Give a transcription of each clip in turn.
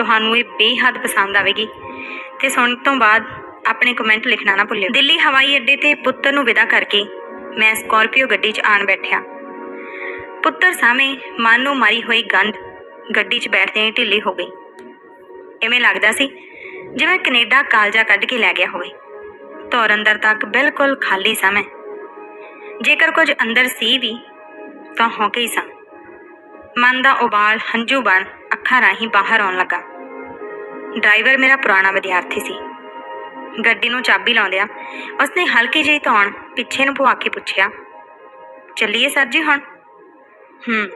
ਤੁਹਾਨੂੰ ਇਹ ਬੇਹੱਦ ਪਸੰਦ ਆਵੇਗੀ। ਤੇ ਸੁਣਨ ਤੋਂ ਬਾਅਦ ਆਪਣੇ ਕਮੈਂਟ ਲਿਖਣਾ ਨਾ ਭੁੱਲਿਓ। ਦਿੱਲੀ ਹਵਾਈ ਅੱਡੇ ਤੇ ਪੁੱਤਰ ਨੂੰ ਵਿਦਾ ਕਰਕੇ ਮੈਂ ਸਕਾਰਪੀਓ ਗੱਡੀ 'ਚ ਆਣ ਬੈਠਿਆ। ਪੁੱਤਰ ਸਾਹਮਣੇ ਮਨ ਨੂੰ ਮਾਰੀ ਹੋਈ ਗੰਧ ਗੱਡੀ 'ਚ ਬੈਠਦੇ ਹੀ ਢਿੱਲੀ ਹੋ ਗਈ। ਐਵੇਂ ਲੱਗਦਾ ਸੀ ਜਿਵੇਂ ਕੈਨੇਡਾ ਕਾਲਜਾ ਕੱਢ ਕੇ ਲੈ ਗਿਆ ਹੋਵੇ। ਤੌਰ ਅੰਦਰ ਤੱਕ ਬਿਲਕੁਲ ਖਾਲੀ ਸਾਂ ਜੇਕਰ ਕੁਝ ਅੰਦਰ ਸੀ ਵੀ, ਤਾਂ ਹੋ ਗਈ ਸਾਂ। ਮਨ ਦਾ ਉਬਾਲ ਹੰਝੂ ਬਣ ਅੱਖਾਂ ਰਾਹੀਂ ਬਾਹਰ ਆਉਣ ਲੱਗਾ। ਡਰਾਈਵਰ ਮੇਰਾ ਪੁਰਾਣਾ ਵਿਦਿਆਰਥੀ ਸੀ। ਗੱਡੀ ਨੂੰ ਚਾਬੀ ਲਾਉਂਦਿਆਂ ਉਸਨੇ ਹਲਕੀ ਜਿਹੀ ਧੌਣ ਪਿੱਛੇ ਨੂੰ ਭੁਆ ਕੇ ਪੁੱਛਿਆ, ਚੱਲੀਏ ਸਰ ਜੀ ਹੁਣ? ਹੂੰ।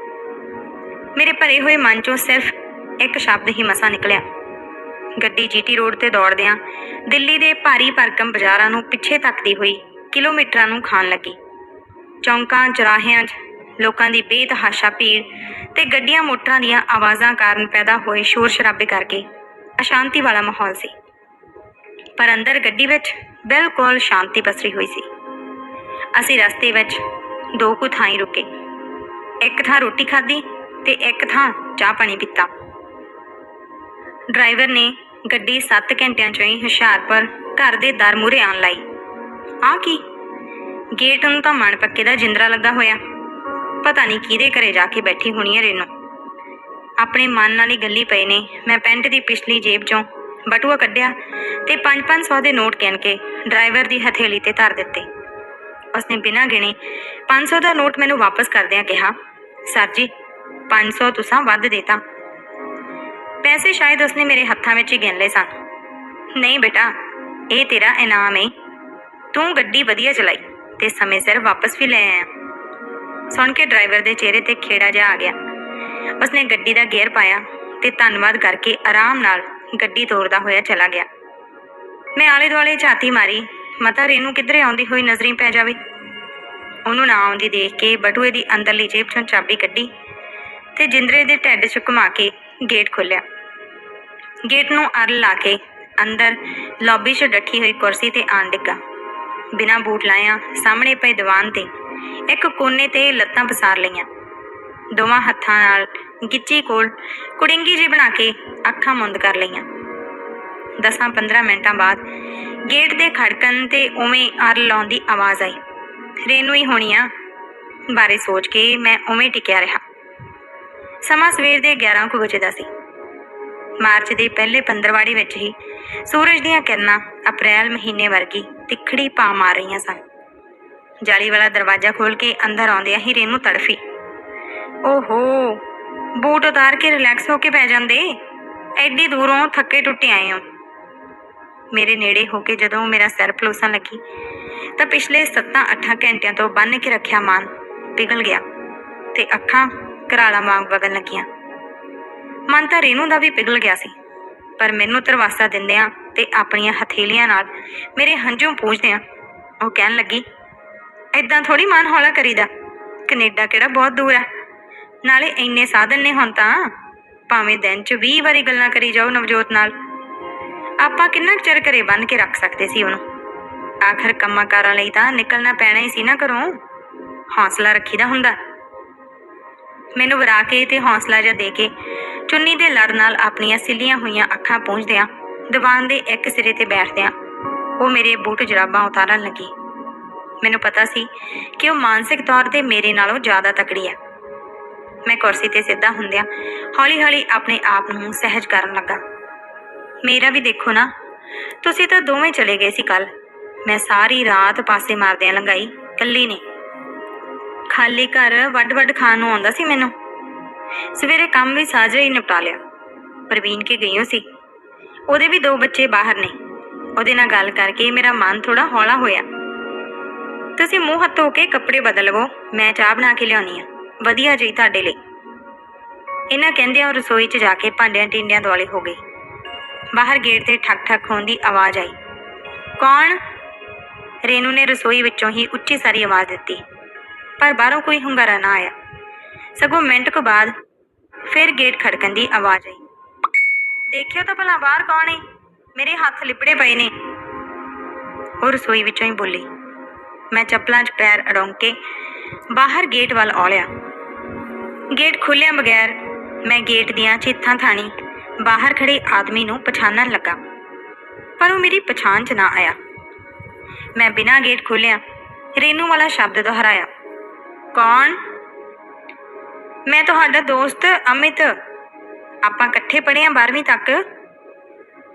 ਮੇਰੇ ਭਰੇ ਹੋਏ ਮਨ ਚੋਂ ਸਿਰਫ ਇੱਕ ਸ਼ਬਦ ਹੀ ਮਸਾ ਨਿਕਲਿਆ। ਗੱਡੀ ਜੀਟੀ ਰੋਡ ਤੇ ਦੌੜਦਿਆਂ ਦਿੱਲੀ ਦੇ ਭਾਰੀ ਭਰਕਮ ਬਾਜ਼ਾਰਾਂ ਨੂੰ ਪਿੱਛੇ ਤੱਕਦੀ ਹੋਈ ਕਿਲੋਮੀਟਰਾਂ ਨੂੰ ਖਾਣ ਲੱਗੀ। ਚੌਂਕਾਂ, ਚੌਰਾਹਿਆਂ 'ਚ ਲੋਕਾਂ ਦੀ ਬੇਤਹਾਸ਼ਾ ਭੀੜ ਤੇ ਗੱਡੀਆਂ ਮੋਟਰਾਂ ਦੀਆਂ ਆਵਾਜ਼ਾਂ ਕਾਰਨ ਪੈਦਾ ਹੋਏ ਸ਼ੋਰ ਸ਼ਰਾਬੇ ਕਰਕੇ ਅਸ਼ਾਂਤੀ ਵਾਲਾ ਮਾਹੌਲ ਸੀ। ਪਰ ਅੰਦਰ ਗੱਡੀ ਵਿੱਚ ਬਿਲਕੁਲ ਸ਼ਾਂਤੀ ਪਸਰੀ ਹੋਈ ਸੀ। ਅਸੀਂ ਰਸਤੇ ਵਿੱਚ ਦੋ ਕੁ ਥਾਈਂ ਰੁਕੇ। ਇੱਕ ਥਾਂ ਰੋਟੀ ਖਾਧੀ ਤੇ ਇੱਕ ਥਾਂ ਚਾਹ ਪਾਣੀ ਪੀਤਾ। ਡਰਾਈਵਰ ਨੇ ਗੱਡੀ 7 ਘੰਟਿਆਂ ਚੋਂ ਹੀ ਹੁਸ਼ਿਆਰਪੁਰ ਘਰ ਦੇ ਦਰ ਮੂਹਰੇ ਆਣ ਲਾਈ। ਆ ਕੀ? ਗੇਟ ਨੂੰ ਤਾਂ ਮਣ ਪੱਕੇ ਦਾ ਜਿੰਦਰਾ ਲੱਗਾ ਹੋਇਆ। ਪਤਾ ਨਹੀਂ ਕਿਹਦੇ ਘਰੇ ਜਾ ਕੇ ਬੈਠੀ ਹੋਣੀ ਹੈ ਰੇਨੋ। ਆਪਣੇ ਮਨ ਨਾਲ ਹੀ ਗੱਲੀ ਪਏ ਨੇ। ਮੈਂ ਪੈਂਟ ਦੀ ਪਿਛਲੀ ਜੇਬ ਚੋਂ ਬਟੂਆ ਕੱਢਿਆ ਤੇ 5-500 ਦੇ ਨੋਟ ਗਿਣ ਕੇ ਡਰਾਈਵਰ ਦੀ ਹਥੇਲੀ ਤੇ ਧਰ ਦਿੱਤੇ। ਉਸਨੇ ਬਿਨਾਂ ਗਿਣੇ 500 ਦਾ ਨੋਟ ਮੈਨੂੰ ਵਾਪਸ ਕਰਦਿਆਂ ਕਿਹਾ, ਸਰ ਜੀ 500 ਤੁਸਾਂ ਵੱਧ ਦੇਤਾ। ਪੈਸੇ ਸ਼ਾਇਦ ਉਸਨੇ ਮੇਰੇ ਹੱਥਾਂ ਵਿੱਚ ਹੀ ਗਿਣ ਲਏ ਸਨ। ਨਹੀਂ ਬੇਟਾ, ਇਹ ਤੇਰਾ ਇਨਾਮ ਹੈ ਤੂੰ ਗੱਡੀ ਵਧੀਆ ਚਲਾਈ ਤੇ ਸਮੇਂ ਸਿਰ ਵਾਪਸ ਵੀ ਲੈ ਆਇਆ। ਸੁਣ ਕੇ ਡਰਾਈਵਰ ਦੇ ਚਿਹਰੇ ਤੇ ਖੇੜਾ ਜਿਹਾ ਆ ਗਿਆ। ਉਸਨੇ ਗੱਡੀ ਦਾ ਗੇਅਰ ਪਾਇਆ ਤੇ ਧੰਨਵਾਦ ਕਰਕੇ ਆਰਾਮ ਨਾਲ ਗੱਡੀ ਤੋਰਦਾ ਹੋਇਆ ਚਲਾ ਗਿਆ। ਮੈਂ ਆਲੇ ਦੁਆਲੇ ਝਾਤੀ ਮਾਰੀ, ਮਤਾ ਰੇਨੂ ਕਿੱਧਰੇ ਆਉਂਦੀ ਹੋਈ ਨਜ਼ਰੀ ਪੈ ਜਾਵੇ। ਉਹਨੂੰ ਨਾ ਆਉਂਦੀ ਦੇਖ ਕੇ ਬਟੂਏ ਦੀ ਅੰਦਰਲੀ ਜੇਬ ਚੋਂ ਚਾਬੀ ਕੱਢੀ ਤੇ ਜਿੰਦਰੇ ਦੇ ਢੱਡ 'ਚ ਘੁਮਾ ਕੇ ਗੇਟ ਖੋਲ੍ਹਿਆ। ਗੇਟ ਨੂੰ ਅਰ ਲਾ ਕੇ ਅੰਦਰ ਲੌਬੀ 'ਚ ਡੱਠੀ ਹੋਈ ਕੁਰਸੀ ਤੇ ਆਣ ਡਿੱਗਾ। ਬਿਨਾਂ ਬੂਟ ਲਾਇਆ ਸਾਹਮਣੇ ਪਏ ਦੀਵਾਨ ਤੇ ਇੱਕ ਕੋਨੇ ਤੇ ਲੱਤਾਂ ਪਸਾਰ ਲਈਆਂ। ਦੋਵਾਂ ਹੱਥਾਂ ਨਾਲ ਗਿੱਚੀ ਕੋਲ ਕੁੜਿੰਗੀ ਜੀ ਬਣਾ ਕੇ ਅੱਖਾਂ ਮੁੰਦ ਕਰ ਲਈਆਂ। 10-15 ਮਿੰਟਾਂ ਬਾਅਦ ਗੇਟ ਦੇ ਖੜਕਣ ਤੇ ਉਵੇਂ ਅਰ ਲਾਉਣ ਦੀ ਆਵਾਜ਼ ਆਈ। ਰੇਨੂ ਹੀ ਹੋਣੀ ਆ ਬਾਰੇ ਸੋਚ ਕੇ ਮੈਂ ਉਵੇਂ ਟਿਕਿਆ ਰਿਹਾ। ਸਮਾਂ ਸਵੇਰ ਦੇ 11 ਕੁ ਵਜੇ ਦਾ ਸੀ। ਮਾਰਚ ਦੇ ਪਹਿਲੇ ਪੰਦਰਵਾੜੀ ਵਿੱਚ ਹੀ ਸੂਰਜ ਦੀਆਂ ਕਿਰਨਾਂ ਅਪ੍ਰੈਲ ਮਹੀਨੇ ਵਰਗੀ ਤਿੱਖੜੀ ਪਾ ਮਾਰ ਰਹੀਆਂ ਸਨ। ਜਾਲੀ ਵਾਲਾ ਦਰਵਾਜ਼ਾ ਖੋਲ ਕੇ ਅੰਦਰ ਆਉਂਦਿਆਂ ਹੀ ਰੇਨੂ ਤੜਫੀ। ਓਹੋ, ਬੂਟ ਉਤਾਰ ਕੇ ਰਿਲੈਕਸ ਹੋ ਕੇ ਪੈ ਜਾਂਦੇ? ਐਡੀ ਦੂਰੋਂ ਥੱਕੇ ਟੁੱਟੇ ਆਏ ਹਾਂ ਮੇਰੇ ਨੇੜੇ ਹੋ ਕੇ ਜਦੋਂ ਮੇਰਾ ਸਿਰ ਪਲੋਸਣ ਲੱਗੀ, ਤਾਂ ਪਿਛਲੇ 7-8 ਘੰਟਿਆਂ ਤੋਂ ਬੰਨ ਕੇ ਰੱਖਿਆ ਮਨ ਪਿਘਲ ਗਿਆ ਤੇ ਅੱਖਾਂ ਕਰਾਲਾ ਵਾਂਗ ਵਗਣ ਲੱਗੀਆਂ। ਮਨ ਤਾਂ ਰੇਨੂ ਦਾ ਵੀ ਪਿਘਲ ਗਿਆ ਸੀ, ਪਰ ਮੈਨੂੰ ਤਰਵਾਸਾ ਦਿੰਦਿਆਂ ਤੇ ਆਪਣੀਆਂ ਹਥੇਲੀਆਂ ਨਾਲ ਮੇਰੇ ਹੰਝੂ ਪੂੰਝਦਿਆਂ ਉਹ ਕਹਿਣ ਲੱਗੀ ਐਦਾਂ ਥੋੜੀ ਮਨ ਹੌਲਾ ਕਰੀਦਾ। ਕੈਨੇਡਾ ਕਿਹੜਾ ਬਹੁਤ ਦੂਰ ਆ। ਨਾਲੇ ਇੰਨੇ ਸਾਧਨ ਨੇ ਹੁਣ ਤਾਂ। ਭਾਵੇਂ ਦਿਨ 'ਚ 20 ਵਾਰੀ ਗੱਲਾਂ ਕਰੀ ਜਾਓ ਨਵਜੋਤ ਨਾਲ। ਆਪਾਂ ਕਿੰਨਾ ਕੁ ਚਿਰ ਘਰੇ ਬੰਨ ਕੇ ਰੱਖ ਸਕਦੇ ਸੀ ਉਹਨੂੰ? ਆਖਰ ਕੰਮਾਂ ਕਾਰਾਂ ਲਈ ਤਾਂ ਨਿਕਲਣਾ ਪੈਣਾ ਹੀ ਸੀ ਨਾ ਘਰੋਂ। ਹੌਸਲਾ ਰੱਖੀਦਾ ਹੁੰਦਾ। ਮੈਨੂੰ ਵਰਾ ਕੇ ਤੇ ਹੌਸਲਾ ਜਿਹਾ ਦੇ ਕੇ ਚੁੰਨੀ ਦੇ ਲੜ ਨਾਲ ਆਪਣੀਆਂ ਸਿੱਲੀਆਂ ਹੋਈਆਂ ਅੱਖਾਂ ਪੂੰਝਦਿਆਂ, ਦੀਵਾਨ ਦੇ ਇੱਕ ਸਿਰੇ ਤੇ ਬੈਠਦਿਆਂ, ਉਹ ਮੇਰੇ ਬੂਟ ਜਰਾਬਾਂ ਉਤਾਰਨ ਲੱਗੀ। ਮੈਨੂੰ ਪਤਾ ਸੀ ਕਿ ਉਹ ਮਾਨਸਿਕ ਤੌਰ ਤੇ ਮੇਰੇ ਨਾਲੋਂ ਜ਼ਿਆਦਾ ਤਕੜੀ ਹੈ। ਮੈਂ ਕੁਰਸੀ ਤੇ ਸਿੱਧਾ ਹੁੰਦਿਆਂ ਹੌਲੀ-ਹੌਲੀ ਆਪਣੇ ਆਪ ਨੂੰ ਸਹਿਜ ਕਰਨ ਲੱਗਾ। ਮੇਰਾ ਵੀ ਦੇਖੋ ਨਾ, ਤੁਸੀਂ ਤਾਂ ਦੋਵੇਂ ਚਲੇ ਗਏ ਸੀ ਕੱਲ ਮੈਂ ਸਾਰੀ ਰਾਤ ਪਾਸੇ ਮਾਰਦਿਆਂ ਲੰਗਾਈ ਕੱਲੀ ਨੇ ਖਾਲੀ ਘਰ ਵੱਡ-ਵੱਡ ਖਾਣ ਨੂੰ ਆਉਂਦਾ ਸੀ ਮੈਨੂੰ। ਸਵੇਰੇ ਕੰਮ ਵੀ ਸਾਜਰੇ ਹੀ ਨਿਪਟਾ ਲਿਆ। ਪ੍ਰਵੀਨ ਕੇ ਗਈ ਹੋ ਸੀ। ਉਹਦੇ ਵੀ ਦੋ ਬੱਚੇ ਬਾਹਰ ਨੇ। ਉਹਦੇ ਨਾਲ ਗੱਲ ਕਰਕੇ ਮੇਰਾ ਮਨ ਥੋੜਾ ਹੌਲਾ ਹੋਇਆ। ਤੁਸੀਂ ਮੂੰਹ ਹੱਥ ਧੋ ਕੇ ਕੱਪੜੇ ਬਦਲ ਲਵੋ, ਮੈਂ ਚਾਹ ਬਣਾ ਕੇ ਲਿਆਉਣੀ ਆ। ਵਧੀਆ ਜੀ ਤੁਹਾਡੇ ਲਈ। ਇਹਨਾਂ ਕਹਿੰਦਿਆਂ ਉਹ ਰਸੋਈ 'ਚ ਜਾ ਕੇ ਭਾਂਡਿਆਂ ਟਿੰਡਿਆਂ ਦੁਆਲੇ ਹੋ ਗਈ ਬਾਹਰ ਗੇਟ ਤੇ ਠੱਕ ਠੱਕ ਹੋਣ ਦੀ ਆਵਾਜ਼ ਆਈ। ਕੌਣ? ਰੇਨੂ ਨੇ ਰਸੋਈ ਵਿੱਚੋਂ ਹੀ ਉੱਚੀ ਸਾਰੀ ਆਵਾਜ਼ ਦਿੱਤੀ। ਪਰ ਬਾਹਰੋਂ ਕੋਈ ਹੁੰਗਾਰਾ ਨਾ ਆਇਆ। ਸਗੋਂ ਮਿੰਟ ਕੁ ਬਾਅਦ ਫਿਰ ਗੇਟ ਖੜਕਣ ਦੀ ਆਵਾਜ਼ ਆਈ। ਦੇਖਿਓ ਤਾਂ ਭਲਾ ਬਾਹਰ ਕੌਣ ਹੈ ਮੇਰੇ ਹੱਥ ਲਿਪੜੇ ਪਏ ਨੇ। ਉਹ ਰਸੋਈ ਵਿੱਚੋਂ ਹੀ ਬੋਲੀ। ਮੈਂ ਚੱਪਲਾਂ 'ਚ ਪੈਰ ਅੜੋਂ ਕੇ ਬਾਹਰ ਗੇਟ ਵੱਲ ਔਲਿਆ। ਗੇਟ ਖੁੱਲਿਆ ਬਗੈਰ ਮੈਂ ਗੇਟ ਦੀਆਂ ਚਿੱਥਾਂ ਥਾਣੀ ਬਾਹਰ ਖੜੇ ਆਦਮੀ ਨੂੰ ਪਛਾਣਨ ਲੱਗਾ। ਪਰ ਉਹ ਮੇਰੀ ਪਛਾਣ 'ਚ ਨਾ ਆਇਆ। ਮੈਂ ਬਿਨਾਂ ਗੇਟ ਖੋਲਿਆ ਰੇਨੂ ਵਾਲਾ ਸ਼ਬਦ ਦੁਹਰਾਇਆ, ਕੌਣ? ਮੈਂ ਤੁਹਾਡਾ ਦੋਸਤ ਅਮਿਤ। ਆਪਾਂ ਇਕੱਠੇ ਪੜ੍ਹੇ ਹਾਂ 12ਵੀਂ ਤੱਕ।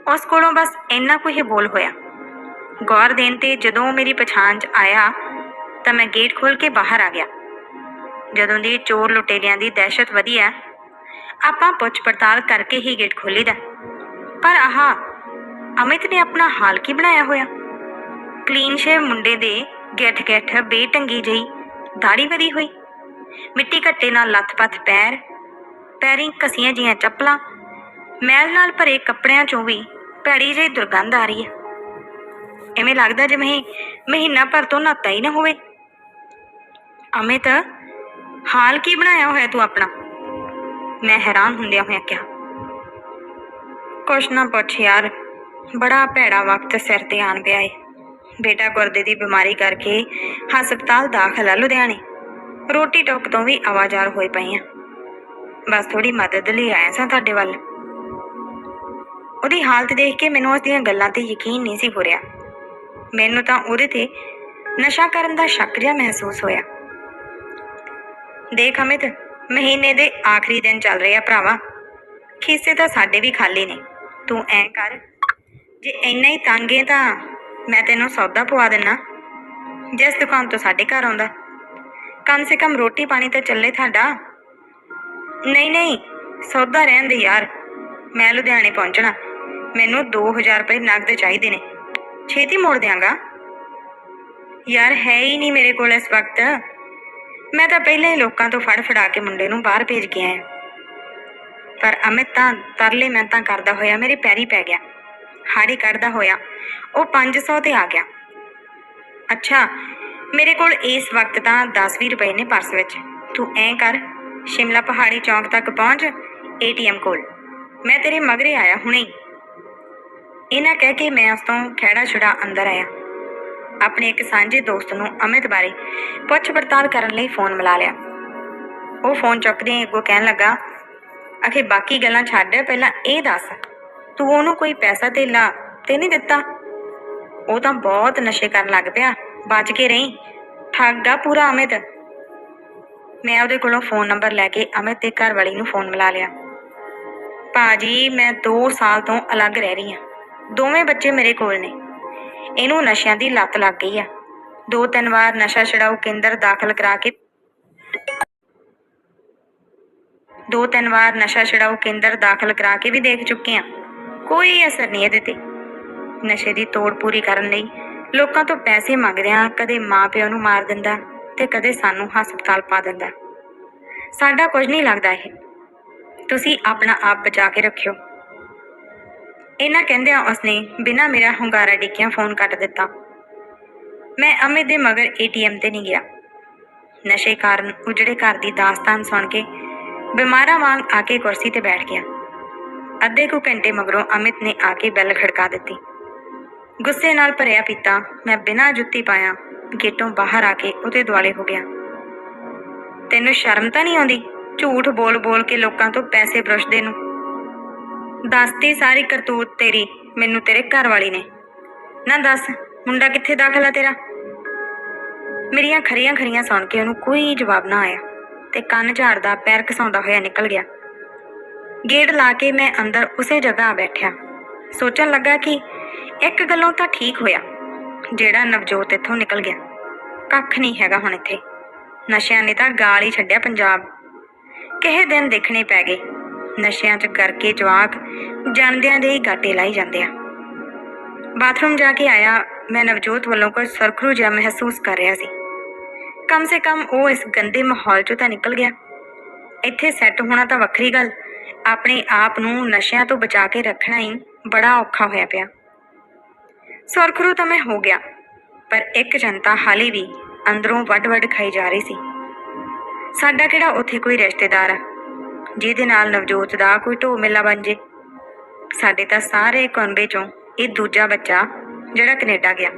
ਉਸ ਕੋਲੋਂ ਬਸ ਇੰਨਾ ਕੁ ਹੀ ਬੋਲ ਹੋਇਆ। ਗੌਰ ਦੇਣ ਤੇ ਜਦੋਂ ਮੇਰੀ ਪਛਾਣ 'ਚ ਆਇਆ ਤਾਂ ਮੈਂ ਗੇਟ ਖੋਲ ਕੇ ਬਾਹਰ ਆ ਗਿਆ। ਜਦੋਂ ਦੀ ਚੋਰ ਲੁਟੇਰਿਆਂ ਦੀ ਦਹਿਸ਼ਤ ਵਧੀ ਹੈ, ਆਪਾਂ ਪੁੱਛ ਪੜਤਾਲ ਕਰਕੇ ਹੀ ਗੇਟ ਖੋਲੀਦਾ। ਪਰ ਆਹ, ਅਮਿਤ ਨੇ ਆਪਣਾ ਹਾਲ ਕੀ ਬਣਾਇਆ ਹੋਇਆ? ਕਲੀਨ ਸ਼ੇਵ ਮੁੰਡੇ ਦੇ ਗਿੱਠ ਗਿੱਠ ਬੇਟੰਗੀ ਜਿਹੀ ਦਾੜੀ ਵਧੀ ਹੋਈ। ਮਿੱਟੀ ਘੱਟੇ ਨਾਲ ਲੱਥ-ਪੱਥ ਪੈਰ, ਪੈਰੀਂ ਕਸੀਆਂ ਜੀਆਂ ਚੱਪਲਾਂ, ਮੈਲ ਨਾਲ ਭਰੇ ਕੱਪੜਿਆਂ ਚੋਂ ਵੀ ਭੈੜੀ ਜਿਹੀ ਦੁਰਗੰਧ ਆ ਰਹੀ ਹੈ। ਐਵੇਂ ਲੱਗਦਾ ਜਿਵੇਂ ਮਹੀਨਾ ਭਰ ਤੋਂ ਨਹਾਤਾ ਹੀ ਨਾ ਹੋਵੇ। ਅਮਿਤ, ਹਾਲ ਕੀ ਬਣਾਇਆ ਹੋਇਆ ਤੂੰ ਆਪਣਾ? ਮੈਂ ਹੈਰਾਨ ਹੁੰਦਿਆਂ ਹੋਇਆ ਕਿਹਾ। ਕੁਛ ਨਾ ਪੁੱਛ ਯਾਰ, ਬੜਾ ਭੈੜਾ ਵਕਤ ਸਿਰ ਤੇ ਆਣ ਪਿਆ ਏ। ਬੇਟਾ ਗੁਰਦੇ ਦੀ ਬਿਮਾਰੀ ਕਰਕੇ ਹਸਪਤਾਲ ਦਾਖਲ ਆ ਲੁਧਿਆਣੇ। ਰੋਟੀ ਟੋਕ ਤੋਂ ਵੀ ਆਵਾਜ਼ਾਰ ਹੋਏ ਪਈ ਆ। ਬਸ ਥੋੜੀ ਮਦਦ ਲਈ ਆਇਆ ਸਾਂ ਤੁਹਾਡੇ ਵੱਲ। ਉਹਦੀ ਹਾਲਤ ਦੇਖ ਕੇ ਮੈਨੂੰ ਉਸ ਦੀਆਂ ਗੱਲਾਂ ਤੇ ਯਕੀਨ ਨਹੀਂ ਸੀ ਹੋ ਰਿਹਾ। ਮੈਨੂੰ ਤਾਂ ਉਹਦੇ ਤੇ ਨਸ਼ਾ ਕਰਨ ਦਾ ਸ਼ੱਕ ਜਿਹਾ ਮਹਿਸੂਸ ਹੋਇਆ। ਦੇਖ ਅਮਿਤ, ਮਹੀਨੇ ਦੇ ਆਖਰੀ ਦਿਨ ਚੱਲ ਰਹੇ ਆ ਭਰਾਵਾ। ਖੀਸੇ ਤਾਂ ਸਾਡੇ ਵੀ ਖਾਲੀ ਨੇ। ਤੂੰ ਐਂ ਕਰ, ਜੇ ਇੰਨਾ ਹੀ ਤੰਗ ਹੈ ਤਾਂ ਮੈਂ ਤੈਨੂੰ ਸੌਦਾ ਪਵਾ ਦਿੰਨਾ। ਜਿਸ ਦੁਕਾਨ ਤੋਂ ਸਾਡੇ ਘਰ ਆਉਂਦਾ। ਕਮ ਸੇ ਕਮ ਰੋਟੀ ਪਾਣੀ ਤਾਂ ਚੱਲੇ ਤੁਹਾਡਾ। ਨਹੀਂ ਨਹੀਂ, ਸੌਦਾ ਰਹਿਣ ਦੇ ਯਾਰ। ਮੈਂ ਲੁਧਿਆਣੇ ਪਹੁੰਚਣਾ। ਮੈਨੂੰ 2000 ਰੁਪਏ ਨਗਦ ਚਾਹੀਦੇ ਨੇ। ਛੇਤੀ ਮੋੜ ਦਿਆਂਗਾ। ਯਾਰ ਹੈ ਹੀ ਨਹੀਂ ਮੇਰੇ ਕੋਲ ਇਸ ਵਕਤ। ਮੈਂ ਤਾਂ ਪਹਿਲਾਂ ਹੀ ਲੋਕਾਂ ਤੋਂ ਫੜ ਫੜਾ ਕੇ ਮੁੰਡੇ ਨੂੰ ਬਾਹਰ ਭੇਜ ਗਿਆ ਆਇਆ। ਪਰ ਅਮਿਤ ਤਾਂ ਤਰਲੇ ਮਿਹਨਤਾਂ ਕਰਦਾ ਹੋਇਆ ਮੇਰੇ ਪੈਰੀ ਪੈ ਗਿਆ। ਹਾੜੀ ਕੱਢਦਾ ਹੋਇਆ, ਉਹ 500 ਤੇ ਆ ਗਿਆ। ਅੱਛਾ, ਮੇਰੇ ਕੋਲ ਇਸ ਵਕਤ ਤਾਂ 10-20 ਰੁਪਏ ਨੇ ਪਰਸ ਵਿੱਚ। ਤੂੰ ਐਂ ਕਰ, ਸ਼ਿਮਲਾ ਪਹਾੜੀ ਚੌਂਕ ਤੱਕ ਪਹੁੰਚ ਏਟੀਐਮ ਕੋਲ। ਮੈਂ ਤੇਰੇ ਮਗਰੇ ਆਇਆ ਹੁਣੇ ਇਹਨਾਂ ਕਹਿ ਕੇ ਮੈਂ ਉਸ ਤੋਂ ਖਹਿੜਾ ਛੁੜਾ ਅੰਦਰ ਆਇਆ। ਆਪਣੇ ਇੱਕ ਸਾਂਝੇ ਦੋਸਤ ਨੂੰ ਅਮਿਤ ਬਾਰੇ ਪੁੱਛ ਪੜਤਾਲ ਕਰਨ ਲਈ ਫੋਨ ਮਿਲਾ ਲਿਆ। ਉਹ ਫੋਨ ਚੁੱਕਦੇ ਅੱਗੋਂ ਕਹਿਣ ਲੱਗਾ, ਅਖੇ ਬਾਕੀ ਗੱਲਾਂ ਛੱਡ, ਪਹਿਲਾਂ ਇਹ ਦੱਸ, ਤੂੰ ਉਹਨੂੰ ਕੋਈ ਪੈਸਾ ਧੇਲਾ ਤੇ ਨਹੀਂ ਦਿੱਤਾ? ਉਹ ਤਾਂ ਬਹੁਤ ਨਸ਼ੇ ਕਰਨ ਲੱਗ ਪਿਆ, ਬਚ ਕੇ ਰਹੀਂ। ਠੱਗਾ ਪੂਰਾ ਅਮਿਤ। ਮੈਂ ਉਹਦੇ ਕੋਲੋਂ ਫੋਨ ਨੰਬਰ ਲੈ ਕੇ ਅਮਿਤ ਦੇ ਘਰ ਵਾਲੀ ਨੂੰ ਫੋਨ ਮਿਲਾ ਲਿਆ। ਭਾਜੀ, ਮੈਂ 2 ਸਾਲ ਤੋਂ ਅਲੱਗ ਰਹਿ ਰਹੀ ਹਾਂ। ਦੋਵੇਂ ਬੱਚੇ ਮੇਰੇ ਕੋਲ ਨੇ। ਇਹਨੂੰ ਨਸ਼ਿਆਂ ਦੀ ਲੱਤ ਲੱਗ ਗਈ ਆ। ਦੋ ਤਿੰਨ ਵਾਰ ਨਸ਼ਾ ਛਡਾਊ ਕੇਂਦਰ ਦਾਖਲ ਕਰਾ ਕੇ ਦੋ ਤਿੰਨ ਵਾਰ ਨਸ਼ਾ ਛਡਾਊ ਕੇਂਦਰ ਦਾਖਲ ਕਰਾ ਕੇ ਵੀ ਦੇਖ ਚੁੱਕੇ ਆ। ਕੋਈ ਅਸਰ ਨਹੀਂ ਇਹਦੇ ਤੇ। ਨਸ਼ੇ ਦੀ ਤੋੜ ਪੂਰੀ ਕਰਨ ਲਈ ਲੋਕਾਂ ਤੋਂ ਪੈਸੇ ਮੰਗਦਿਆਂ ਕਦੇ ਮਾਪਿਆਂ ਨੂੰ ਮਾਰ ਦਿੰਦਾ ਤੇ ਕਦੇ ਸਾਨੂੰ ਹਸਪਤਾਲ ਪਾ ਦਿੰਦਾ। ਸਾਡਾ ਕੁਝ ਨਹੀਂ ਲੱਗਦਾ ਇਹ। ਤੁਸੀਂ ਆਪਣਾ ਆਪ ਬਚਾ ਕੇ ਰੱਖਿਓ। ਇਹਨਾਂ ਕਹਿੰਦਿਆਂ ਉਸਨੇ ਬਿਨਾਂ ਮੇਰਾ ਹੁੰਗਾਰਾ ਡਿੱਕਿਆ ਫੋਨ ਕੱਟ ਦਿੱਤਾ। ਮੈਂ ਅਮਿਤ ਦੇ ਮਗਰ ਏਟੀਐਮ ਤੇ ਨਹੀਂ ਗਿਆ। ਨਸ਼ੇ ਕਾਰਨ ਉਜੜੇ ਘਰ ਦੀ ਦਾਸਤਾਨ ਸੁਣ ਕੇ ਬਿਮਾਰਾਂ ਵਾਂਗ ਆ ਕੇ ਕੁਰਸੀ ਤੇ ਬੈਠ ਗਿਆ। ਅੱਧੇ ਕੁ ਘੰਟੇ ਮਗਰੋਂ ਅਮਿਤ ਨੇ ਆ ਕੇ ਬੈਲ ਖੜਕਾ ਦਿੱਤੀ। ਗੁੱਸੇ ਨਾਲ ਭਰਿਆ ਪੀਤਾ, ਮੈਂ ਬਿਨਾਂ ਜੁੱਤੀ ਪਾਇਆ ਗੇਟੋਂ ਬਾਹਰ ਆ ਕੇ ਉਹਦੇ ਦੁਆਲੇ ਹੋ ਗਿਆ। ਤੈਨੂੰ ਸ਼ਰਮ ਤਾਂ ਨਹੀਂ ਆਉਂਦੀ ਝੂਠ ਬੋਲ ਬੋਲ ਕੇ ਲੋਕਾਂ ਤੋਂ ਪੈਸੇ ਬਰੁਸ਼ਦੇ ਨੂੰ? ਦੱਸਤੀ ਸਾਰੀ ਕਰਤੂਤ ਤੇਰੀ, ਮੈਨੂੰ ਤੇਰੇ ਘਰ ਵਾਲੀ ਨੇ। ਨਾ ਦੱਸ, ਮੁੰਡਾ ਕਿੱਥੇ ਦਾਖਲ ਆ ਤੇਰਾ? ਮੇਰੀਆਂ ਖਰੀਆਂ ਖਰੀਆਂ ਸੁਣ ਕੇ ਉਹਨੂੰ ਕੋਈ ਜਵਾਬ ਨਾ ਆਇਆ ਤੇ ਕੰਨ ਝਾੜਦਾ ਪੈਰ ਘਸਾਉਂਦਾ ਹੋਇਆ ਨਿਕਲ ਗਿਆ। ਗੇਟ ਲਾ ਕੇ ਮੈਂ ਅੰਦਰ ਉਸੇ ਜਗ੍ਹਾ ਬੈਠਿਆ। ਸੋਚਣ ਲੱਗਾ ਕਿ ਇੱਕ ਗੱਲੋਂ ਤਾਂ ਠੀਕ ਹੋਇਆ, ਜਿਹੜਾ ਨਵਜੋਤ ਇੱਥੋਂ ਨਿਕਲ ਗਿਆ। ਕੱਖ ਨਹੀਂ ਹੈਗਾ ਹੁਣ ਇੱਥੇ। ਨਸ਼ਿਆਂ ਨੇ ਤਾਂ ਗਾਲ ਹੀ ਛੱਡਿਆ ਪੰਜਾਬ। ਕਿਹੇ ਦਿਨ ਦੇਖਣੇ ਪੈ ਗਏ। ਨਸ਼ਿਆਂ 'ਚ ਕਰਕੇ ਜਵਾਕ ਜਾਣਦਿਆਂ ਦੇ ਹੀ ਗਾਟੇ ਲਾਈ ਜਾਂਦੇ ਆ। ਬਾਥਰੂਮ ਜਾ ਕੇ ਆਇਆ, ਮੈਂ ਨਵਜੋਤ ਵੱਲੋਂ ਕੋਈ ਸਰਖਰੂ ਜਿਹਾ ਮਹਿਸੂਸ ਕਰ ਰਿਹਾ ਸੀ। ਕਮ ਸੇ ਕਮ ਉਹ ਇਸ ਗੰਦੇ ਮਾਹੌਲ 'ਚੋਂ ਤਾਂ ਨਿਕਲ ਗਿਆ। ਇੱਥੇ ਸੈੱਟ ਹੋਣਾ ਤਾਂ ਵੱਖਰੀ ਗੱਲ, ਆਪਣੇ ਆਪ ਨੂੰ ਨਸ਼ਿਆਂ ਤੋਂ ਬਚਾ ਕੇ ਰੱਖਣਾ ਹੀ ਬੜਾ ਔਖਾ ਹੋਇਆ ਪਿਆ। ਸੁਰਖਰੂ ਤਾਂ ਮੈਂ ਹੋ ਗਿਆ, ਪਰ ਇੱਕ ਜਨਤਾ ਹਾਲੇ ਵੀ ਅੰਦਰੋਂ ਵੱਡ-ਵੱਡ ਖਾਈ ਜਾ ਰਹੀ ਸੀ। ਸਾਡਾ ਕਿਹੜਾ ਉੱਥੇ ਕੋਈ ਰਿਸ਼ਤੇਦਾਰ ਆ? ਜਿਹਦੇ ਨਾਲ ਨਵਜੋਤ ਦਾ ਕੋਈ ਢੋ ਮੇਲਾ ਬਣ ਜੇ। ਸਾਡੇ ਤਾਂ ਸਾਰੇ ਕੁਨਬੇ ਚੋਂ ਇਹ ਦੂਜਾ ਬੱਚਾ ਜਿਹੜਾ ਕੈਨੇਡਾ ਗਿਆ।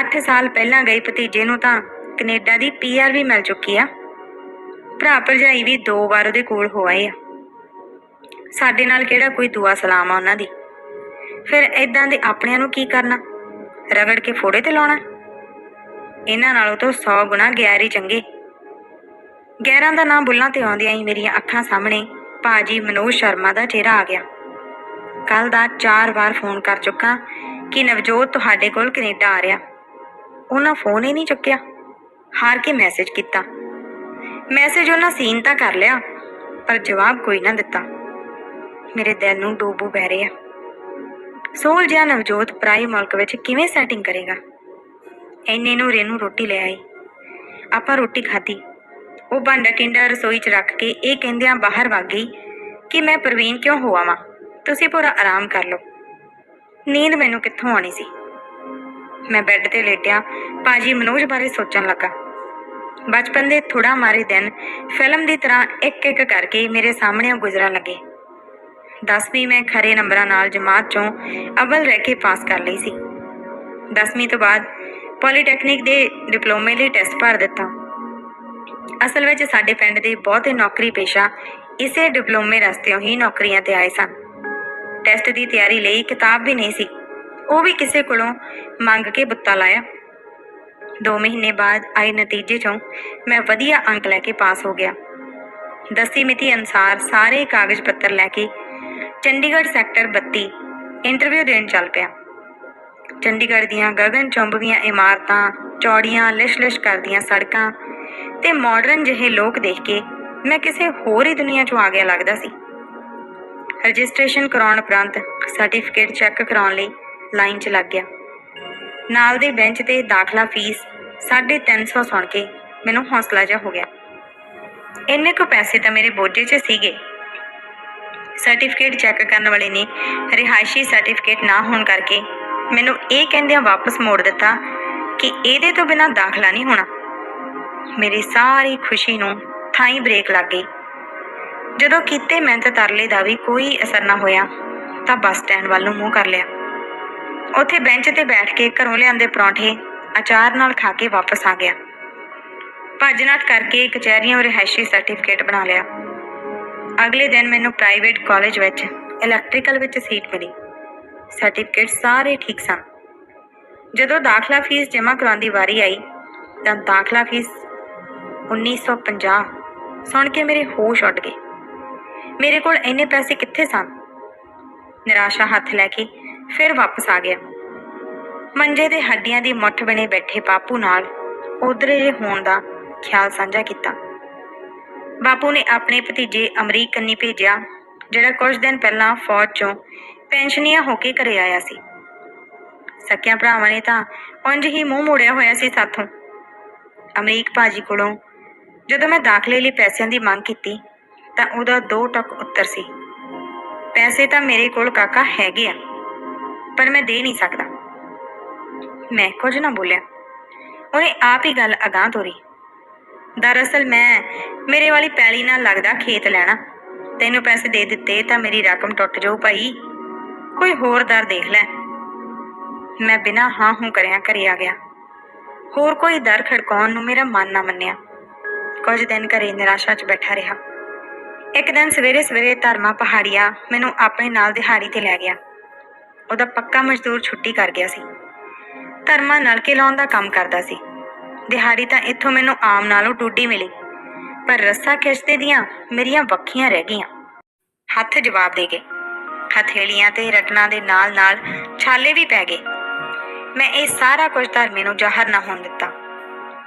8 ਸਾਲ ਪਹਿਲਾਂ ਗਈ ਭਤੀਜੇ ਨੂੰ ਤਾਂ ਕੈਨੇਡਾ ਦੀ ਪੀਆਰ ਵੀ ਮਿਲ ਚੁੱਕੀ ਆ। ਭਰਾ ਭਰਜਾਈ ਵੀ ਦੋ ਵਾਰ ਉਹਦੇ ਕੋਲ ਹੋ ਆਏ ਆ। ਸਾਡੇ ਨਾਲ ਕਿਹੜਾ ਕੋਈ ਦੁਆ ਸਲਾਮ ਆ ਉਹਨਾਂ ਦੀ। ਫਿਰ ਐਦਾਂ ਦੇ ਆਪਣਿਆਂ ਨੂੰ ਕੀ ਕਰਨਾ? ਰਗੜ ਕੇ ਫੋੜੇ ਤੇ ਲਾਉਣਾ? ਇਹਨਾਂ ਨਾਲੋਂ ਤਾਂ 100 ਗੁਣਾ ਗੈਰ ਹੀ ਚੰਗੇ। ਗੈਰਾਂ ਦਾ ਨਾਮ ਬੁੱਲਾਂ ਤੇ ਆਉਂਦਿਆਂ ਹੀ ਮੇਰੀਆਂ ਅੱਖਾਂ ਸਾਹਮਣੇ ਭਾਜੀ ਮਨੋਜ ਸ਼ਰਮਾ ਦਾ ਚਿਹਰਾ ਆ ਗਿਆ। ਕੱਲ ਦਾ ਚਾਰ ਵਾਰ ਫੋਨ ਕਰ ਚੁੱਕਾ ਕਿ ਨਵਜੋਤ ਤੁਹਾਡੇ ਕੋਲ ਕੈਨੇਡਾ ਆ ਰਿਹਾ। ਉਹਨਾਂ ਫੋਨ ਹੀ ਨਹੀਂ ਚੁੱਕਿਆ। ਹਾਰ ਕੇ ਮੈਸੇਜ ਕੀਤਾ। ਮੈਸੇਜ ਉਹਨਾਂ ਸੀਨ ਤਾਂ ਕਰ ਲਿਆ, ਪਰ ਜਵਾਬ ਕੋਈ ਨਾ ਦਿੱਤਾ। ਮੇਰੇ ਦਿਲ ਨੂੰ ਡੋਬੂ ਬਹਿ ਰਿਹਾ ਸੋਲ ਜਿਹਾ ਨਵਜੋਤ ਪ੍ਰਾਈ ਮੁਲਕ ਵਿੱਚ ਕਿਵੇਂ ਸੈਟਿੰਗ ਕਰੇਗਾ? ਐਨੇ ਨੂੰ ਰੇਨੂ ਰੋਟੀ ਲੈ ਆਈ। ਆਪਾਂ ਰੋਟੀ ਖਾਧੀ। ਉਹ ਭਾਂਡਾ ਟਿੰਡਾ ਰਸੋਈ 'ਚ ਰੱਖ ਕੇ ਇਹ ਕਹਿੰਦਿਆਂ ਬਾਹਰ ਵਗ ਗਈ ਕਿ ਮੈਂ ਪ੍ਰਵੀਨ ਕਿਉਂ ਹੋਆ ਵਾਂ ਤੁਸੀਂ ਪੂਰਾ ਆਰਾਮ ਕਰ ਲਓ। ਨੀਂਦ ਮੈਨੂੰ ਕਿੱਥੋਂ ਆਣੀ ਸੀ? ਮੈਂ ਬੈੱਡ ਤੇ ਲੇਟਿਆ ਪਾਜੀ ਮਨੋਜ ਬਾਰੇ ਸੋਚਣ ਲੱਗਾ। ਬਚਪਨ ਦੇ ਥੋੜਾ ਮਾਰੇ ਦਿਨ ਫਿਲਮ ਦੀ ਤਰ੍ਹਾਂ ਇੱਕ ਇੱਕ ਕਰਕੇ ਮੇਰੇ ਸਾਹਮਣੇ ਗੁਜ਼ਰਨ ਲੱਗੇ। 10ਵੀਂ ਮੈਂ ਖਰੇ ਨੰਬਰਾਂ ਨਾਲ ਜਮਾਤ ਚੋਂ ਅਵਲ ਰਹਿ ਕੇ ਪਾਸ ਕਰ ਲਈ ਸੀ। 10ਵੀਂ ਤੋਂ ਬਾਅਦ ਪੋਲੀਟੈਕਨਿਕ ਦੇ ਡਿਪਲੋਮੇ ਲਈ ਟੈਸਟ ਭਰ ਦਿੱਤਾ। ਅਸਲ ਵਿੱਚ ਸਾਡੇ ਪਿੰਡ ਦੇ ਬਹੁਤੇ ਨੌਕਰੀ ਪੇਸ਼ਾ ਇਸੇ ਡਿਪਲੋਮੇ ਰਸਤਿਓਂ ਹੀ ਨੌਕਰੀਆਂ ਤੇ ਆਏ ਸਨ। ਟੈਸਟ ਦੀ ਤਿਆਰੀ ਲਈ ਕਿਤਾਬ ਵੀ ਨਹੀਂ ਸੀ। ਉਹ ਵੀ ਕਿਸੇ ਕੋਲੋਂ ਮੰਗ ਕੇ ਬੁੱਤਾ ਲਾਇਆ। 2 ਮਹੀਨੇ ਬਾਅਦ ਆਏ ਨਤੀਜੇ ਚੋਂ ਮੈਂ ਵਧੀਆ ਅੰਕ ਲੈ ਕੇ ਪਾਸ ਹੋ ਗਿਆ। ਦਸਵੀਂ ਮਿਤੀ ਅਨੁਸਾਰ ਸਾਰੇ ਕਾਗਜ਼ ਪੱਤਰ ਲੈ ਕੇ ਚੰਡੀਗੜ੍ਹ ਸੈਕਟਰ 32 ਇੰਟਰਵਿਊ ਦੇਣ ਚੱਲ ਪਿਆ। ਚੰਡੀਗੜ੍ਹ ਦੀਆਂ ਗਗਨ ਚੁੰਬਵੀਆਂ ਇਮਾਰਤਾਂ, ਚੌੜੀਆਂ ਲਿਸ਼-ਲਿਸ਼ ਕਰਦੀਆਂ ਸੜਕਾਂ ਤੇ ਮਾਡਰਨ ਜਿਹੇ ਲੋਕ ਦੇਖ ਕੇ ਮੈਂ ਕਿਸੇ ਹੋਰ ਹੀ ਦੁਨੀਆ 'ਚੋਂ ਆ ਗਿਆ ਲੱਗਦਾ ਸੀ। ਰਜਿਸਟ੍ਰੇਸ਼ਨ ਕਰਾਉਣ ਉਪਰੰਤ ਸਰਟੀਫਿਕੇਟ ਚੈੱਕ ਕਰਾਉਣ ਲਈ ਲਾਈਨ 'ਚ ਲੱਗ ਗਿਆ। ਨਾਲ ਦੇ ਬੈਂਚ ਤੇ ਦਾਖਲਾ ਫੀਸ 350 ਸੁਣ ਕੇ ਮੈਨੂੰ ਹੌਸਲਾ ਜਿਹਾ ਹੋ ਗਿਆ। ਇੰਨੇ ਕੁ ਪੈਸੇ ਤਾਂ ਮੇਰੇ ਬੋਝੇ 'ਚ ਸੀਗੇ। ਸਰਟੀਫਿਕੇਟ ਚੈੱਕ ਕਰਨ ਵਾਲੇ ਨੇ ਰਿਹਾਇਸ਼ੀ ਸਰਟੀਫਿਕੇਟ ਨਾ ਹੋਣ ਕਰਕੇ ਮੈਨੂੰ ਇਹ ਕਹਿੰਦਿਆਂ ਵਾਪਸ ਮੋੜ ਦਿੱਤਾ ਕਿ ਇਹਦੇ ਤੋਂ ਬਿਨਾਂ ਦਾਖਲਾ ਨਹੀਂ ਹੋਣਾ। ਮੇਰੀ ਸਾਰੀ ਖੁਸ਼ੀ ਨੂੰ ਥਾਈ ਬ੍ਰੇਕ ਲੱਗ ਗਈ। ਜਦੋਂ ਕੀਤੇ ਮਿਹਨਤ ਤਰਲੇ ਦਾ ਵੀ ਕੋਈ ਅਸਰ ਨਾ ਹੋਇਆ, ਤਾਂ ਬੱਸ ਸਟੈਂਡ ਵੱਲ ਨੂੰ ਮੂੰਹ ਕਰ ਲਿਆ। ਉੱਥੇ ਬੈਂਚ ਤੇ ਬੈਠ ਕੇ ਘਰੋਂ ਲਿਆਂਦੇ ਪਰੌਂਠੇ ਅਚਾਰ ਨਾਲ ਖਾ ਕੇ ਵਾਪਸ ਆ ਗਿਆ। ਭੱਜ ਨੱਠ ਕਰਕੇ ਕਚਹਿਰੀਆਂ ਰਿਹਾਇਸ਼ੀ ਸਰਟੀਫਿਕੇਟ ਬਣਾ ਲਿਆ। ਅਗਲੇ ਦਿਨ ਮੈਨੂੰ ਪ੍ਰਾਈਵੇਟ ਕਾਲਜ ਵਿੱਚ ਇਲੈਕਟ੍ਰੀਕਲ ਵਿੱਚ ਸੀਟ ਮਿਲੀ। ਸਰਟੀਫਿਕੇਟ ਸਾਰੇ ਠੀਕ ਸਨ। ਜਦੋਂ ਦਾਖਲਾ ਫੀਸ ਜਮ੍ਹਾਂ ਕਰਾਉਣ ਦੀ ਵਾਰੀ ਆਈ, ਤਾਂ ਦਾਖਲਾ ਫੀਸ 1950 ਸੁਣ ਕੇ ਮੇਰੇ ਹੋਸ਼ ਉੱਡ ਗਏ। ਮੇਰੇ ਕੋਲ ਇੰਨੇ ਪੈਸੇ ਕਿੱਥੇ ਸਨ? ਨਿਰਾਸ਼ਾ ਹੱਥ ਲੈ ਕੇ ਫਿਰ ਵਾਪਸ ਆ ਗਿਆ। ਮੰਜੇ ਤੇ ਹੱਡੀਆਂ ਦੀ ਮੁੱਠ ਬਣੇ ਬੈਠੇ ਬਾਪੂ ਨਾਲ ਉਧਰੇ ਜੇ ਹੋਣ ਦਾ ਖਿਆਲ ਸਾਂਝਾ ਕੀਤਾ। ਬਾਪੂ ਨੇ ਆਪਣੇ ਭਤੀਜੇ ਅਮਰੀਕ ਕੰਨੀ ਭੇਜਿਆ, ਜਿਹੜਾ ਕੁਝ ਦਿਨ ਪਹਿਲਾਂ ਫੌਜ ਚੋਂ ਪੈਨਸ਼ਨੀਆ ਹੋ ਕੇ ਘਰੇ ਆਇਆ ਸੀ। ਸਕਿਆ ਭਰਾਵਾਂ ਨੇ ਤਾਂ ਉਂਝ ਹੀ ਮੂੰਹ ਮੋੜਿਆ ਹੋਇਆ ਸੀ ਸਾਥੋਂ। ਅਮਰੀਕ ਭਾਜੀ ਕੋਲੋਂ ਜਦੋਂ ਮੈਂ ਦਾਖਲੇ ਲਈ ਪੈਸਿਆਂ ਦੀ ਮੰਗ ਕੀਤੀ, ਤਾਂ ਉਹਦਾ ਦੋ ਟੱਕ ਉੱਤਰ ਸੀ। ਪੈਸੇ ਤਾਂ ਮੇਰੇ ਕੋਲ ਕਾਕਾ ਹੈਗੇ ਆ, ਪਰ ਮੈਂ ਦੇ ਨਹੀਂ ਸਕਦਾ। ਮੈਂ ਕੁਝ ਨਾ ਬੋਲਿਆ। ਉਹਨੇ ਆਪ ਹੀ ਗੱਲ ਅਗਾਂਹ ਤੋਰੀ। ਦਰਅਸਲ ਮੈਂ ਮੇਰੇ ਵਾਲੀ ਪੈਲੀ ਨਾਲ ਲੱਗਦਾ ਖੇਤ ਲੈਣਾ। ਤੈਨੂੰ ਪੈਸੇ ਦੇ ਦਿੱਤੇ ਤਾਂ ਮੇਰੀ ਰਕਮ ਟੁੱਟ ਜਾਊ ਭਾਈ। ਕੋਈ ਹੋਰ ਦਰ ਦੇਖ ਲੈ। ਮੈਂ ਬਿਨਾਂ ਹਾਂ ਹੂੰ ਕਰਿਆ ਘਰੇ ਆ ਗਿਆ। ਹੋਰ ਕੋਈ ਦਰ ਖੜਕਾਉਣ ਨੂੰ ਮੇਰਾ ਮਨ ਨਾ ਮੰਨਿਆ। ਕੁਝ ਦਿਨ ਘਰੇ ਨਿਰਾਸ਼ਾ 'ਚ ਬੈਠਾ ਰਿਹਾ। ਇੱਕ ਦਿਨ ਸਵੇਰੇ ਸਵੇਰੇ ਧਰਮਾ ਪਹਾੜੀਆ ਮੈਨੂੰ ਆਪਣੇ ਨਾਲ ਦਿਹਾੜੀ ਤੇ ਲੈ ਗਿਆ। ਉਹਦਾ ਪੱਕਾ ਮਜ਼ਦੂਰ ਛੁੱਟੀ ਕਰ ਗਿਆ ਸੀ। ਧਰਮਾ ਨਲਕੇ ਲਾਉਣ ਦਾ ਕੰਮ ਕਰਦਾ ਸੀ। ਦਿਹਾੜੀ ਤਾਂ ਇੱਥੋਂ ਮੈਨੂੰ ਆਮ ਨਾਲੋਂ ਟੂਡੀ ਮਿਲੀ। ਪਰ ਰੱਸਾ ਖਿੱਚਦੇ ਦੀਆਂ ਮੇਰੀਆਂ ਵੱਖੀਆਂ ਰਹਿ ਗਈਆਂ। ਹੱਥ ਜਵਾਬ ਦੇ ਗਏ। ਹਥੇਲੀਆਂ ਤੇ ਰਟਨਾਂ ਦੇ ਨਾਲ ਨਾਲ ਛਾਲੇ ਵੀ ਪੈ ਗਏ। ਮੈਂ ਇਹ ਸਾਰਾ ਕੁਝ ਧਰਮੇ ਨੂੰ ਜ਼ਾਹਰ ਨਾ ਹੋਣ ਦਿੱਤਾ।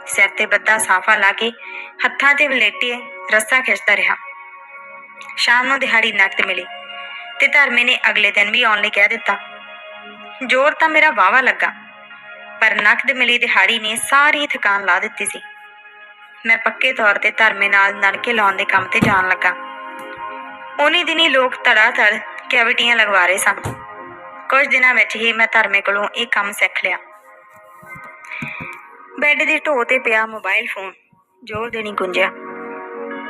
ਸਿਰ ਤੇ ਬੱਦਾ ਸਾਫਾ ਲਾ ਕੇ ਹੱਥਾਂ ਤੇ ਵਲੇਟੇ ਰੱਸਾ ਖਿੱਚਦਾ ਰਿਹਾ। ਸ਼ਾਮ ਨੂੰ ਦਿਹਾੜੀ ਨਕਦ ਮਿਲੀ ਤੇ ਧਰਮੇ ਨੇ ਅਗਲੇ ਦਿਨ ਵੀ ਆਉਣ ਲਈ ਕਹਿ ਦਿੱਤਾ। ਜ਼ੋਰ ਤਾਂ ਮੇਰਾ ਵਾਵਾ ਲੱਗਾ, ਪਰ ਨਕਦ ਮਿਲੀ ਦਿਹਾੜੀ ਨੇ ਸਾਰੀ ਥਕਾਨ ਲਾ ਦਿੱਤੀ ਸੀ। ਮੈਂ ਪੱਕੇ ਤੌਰ ਤੇ ਧਰਮੇ ਨਾਲ ਨਲਕੇ ਲਾਉਣ ਦੇ ਕੰਮ ਤੇ ਜਾਣ ਲੱਗਾ। ਉਨੀ ਦਿਨੀ ਲੋਕ ਧੜਾ ਧੜ ਕੈਵਿਟੀਆਂ ਲਗਵਾ ਰਹੇ ਸਨ। ਕੁਝ ਦਿਨਾਂ ਵਿੱਚ ਹੀ ਮੈਂ ਧਰਮੇ ਕੋਲੋਂ ਇਹ ਕੰਮ ਸਿੱਖ ਲਿਆ। ਬੈੱਡ ਦੀ ਢੋ ਤੇ ਪਿਆ ਮੋਬਾਈਲ ਫੋਨ। ਜ਼ੋਰ ਦੇਣੀ ਗੁੰਜਿਆ।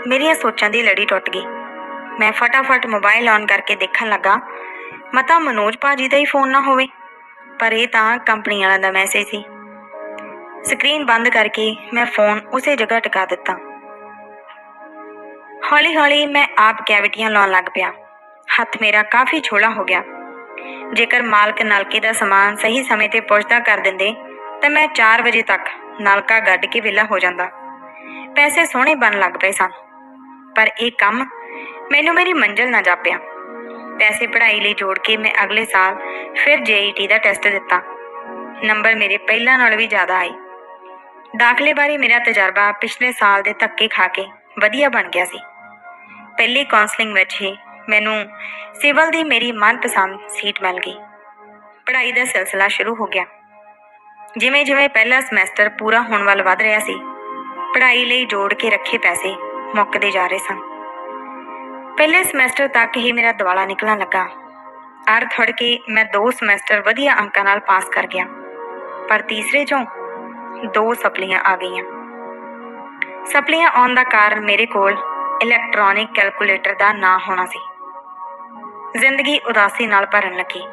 ਮੇਰੀਆਂ ਸੋਚਾਂ ਦੀ ਲੜੀ ਟੁੱਟ ਗਈ। ਮੈਂ ਫਟਾਫਟ ਮੋਬਾਈਲ ਔਨ ਕਰਕੇ ਦੇਖਣ ਲੱਗਾ, ਮਤਾ ਮਨੋਜ ਭਾਜੀ ਦਾ ਹੀ ਫੋਨ ਨਾ ਹੋਵੇ। ਪਰ ਇਹ ਤਾਂ ਕੰਪਨੀ ਵਾਲਾ ਦਾ ਮੈਸੇਜ ਸੀ। ਸਕਰੀਨ ਬੰਦ ਕਰਕੇ ਮੈਂ ਫੋਨ ਉਸੇ ਜਗ੍ਹਾ ਟਿਕਾ ਦਿੱਤਾ। ਹੌਲੀ ਹੌਲੀ ਮੈਂ ਆਪ ਕੈਵਿਟੀਆਂ ਲਾਉਣ ਲੱਗ ਪਿਆ। ਹੱਥ ਮੇਰਾ ਕਾਫੀ ਛੋਲਾ ਹੋ ਗਿਆ। ਜੇਕਰ ਮਾਲਕ ਨਲਕੇ ਦਾ ਸਮਾਨ ਸਹੀ ਸਮੇਂ ਤੇ ਪਹੁੰਚਦਾ ਕਰ ਦਿੰਦੇ ਤਾਂ ਮੈਂ 4 ਵਜੇ ਤੱਕ ਨਲਕਾ ਗੱਡ ਕੇ ਵਿਹਲਾ ਹੋ ਜਾਂਦਾ। ਪੈਸੇ ਸੋਹਣੇ ਬਣ ਲੱਗ ਪਏ ਸਨ। ਪਰ ਇਹ ਕੰਮ ਮੈਨੂੰ ਮੇਰੀ ਮੰਜ਼ਿਲ ਨਾ ਜਾਪਿਆ। ਪੈਸੇ ਪੜ੍ਹਾਈ ਲਈ ਜੋੜ ਕੇ ਮੈਂ ਅਗਲੇ ਸਾਲ ਫਿਰ ਜੇਈਟੀ ਦਾ ਟੈਸਟ ਦਿੱਤਾ। ਨੰਬਰ ਮੇਰੇ ਪਹਿਲਾਂ ਨਾਲੋਂ ਵੀ ਜ਼ਿਆਦਾ ਆਏ। ਦਾਖਲੇ ਬਾਰੇ ਮੇਰਾ ਤਜਰਬਾ ਪਿਛਲੇ ਸਾਲ ਦੇ ਧੱਕੇ ਖਾ ਕੇ ਵਧੀਆ ਬਣ ਗਿਆ ਸੀ। ਪਹਿਲੀ ਕਾਉਂਸਲਿੰਗ ਵਿੱਚ ਹੀ ਮੈਨੂੰ ਸਿਵਲ ਦੀ ਮੇਰੀ ਮਨਪਸੰਦ ਸੀਟ ਮਿਲ ਗਈ। ਪੜ੍ਹਾਈ ਦਾ ਸਿਲਸਿਲਾ ਸ਼ੁਰੂ ਹੋ ਗਿਆ। ਜਿਵੇਂ ਜਿਵੇਂ ਪਹਿਲਾ ਸਮੈਸਟਰ ਪੂਰਾ ਹੋਣ ਵੱਲ ਵਧ ਰਿਹਾ ਸੀ, ਪੜ੍ਹਾਈ ਲਈ ਜੋੜ ਕੇ ਰੱਖੇ ਪੈਸੇ ਮੁੱਕਦੇ ਜਾ ਰਹੇ ਸਨ। ਪਹਿਲੇ ਸਮੈਸਟਰ ਤੱਕ ਹੀ ਮੇਰਾ ਦਿਵਾਲਾ ਨਿਕਲਣ ਲੱਗਾ। ਅਰ ਥੜ ਕੇ ਮੈਂ ਦੋ ਸਮੈਸਟਰ ਵਧੀਆ ਅੰਕਾਂ ਨਾਲ ਪਾਸ ਕਰ ਗਿਆ, ਪਰ ਤੀਸਰੇ ਚੋਂ ਦੋ ਸਪਲੀਆਂ ਆ ਗਈਆਂ। ਸਪਲੀਆਂ ਆਉਣ ਦਾ ਕਾਰਨ ਮੇਰੇ ਕੋਲ ਇਲੈਕਟ੍ਰੋਨਿਕ ਕੈਲਕੂਲੇਟਰ ਦਾ ਨਾ ਹੋਣਾ ਸੀ। ਜ਼ਿੰਦਗੀ ਉਦਾਸੀ ਨਾਲ ਭਰਨ ਲੱਗੀ।